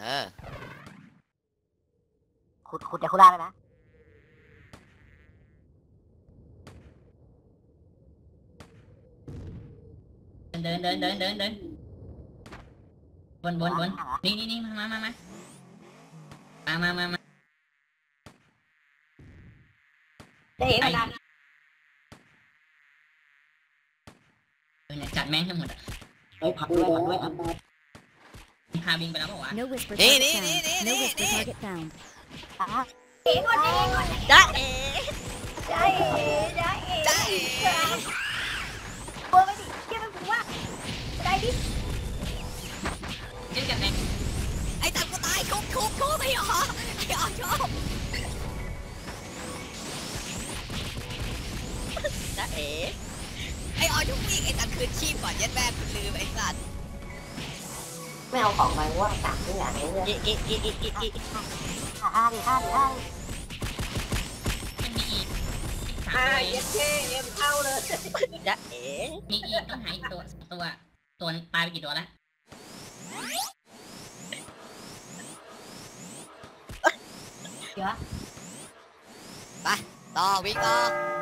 เออ ขุดขุดจากโคราชแล้วนะ เดินเดินเดินเดินเดินบนบนบนนี่นี่นี่มามามามามามามาจะเห็นมันดันเออเนี่ยจัดแม่งทั้งหมดอะ เฮ้ยผักด้วยผักด้วยผักด้วยาบินไปแล้วเปล่าวะ No whisper Nee, target nee, found. nee, nee, No nee, whisper nee. target found. ผักจ้าเอ๋ได้ได้จ้าเอ๋เบอร์ไปดิเชื่อมันกูว่าได้ดิเจ๊จัดแม่งไอ้ตังกูตายคุบคุบคุบไอ้หรอไอ้อ๋อชอบจ้าเอ๋ไอ้อ๋อชุบวิ่งไอ้ตังคืนชีพก่อนยัดแม่คุณลืมไอ้สัตว์ ไม่เอาของไปว่าตักไม่อยากรู้เลยอีอีอีอีอีอีห้าดิห้าดิห้าดิมันมีอีกสามห้าตัวเอเย็งดเท่เอ็มเข้าเลยจ้าเอ๋มีอีกต้องหาอีกตัวตัวตัวนึงตายไปกี่ตัวแล้วเดี๋ยว ต่อวิ่งต่อ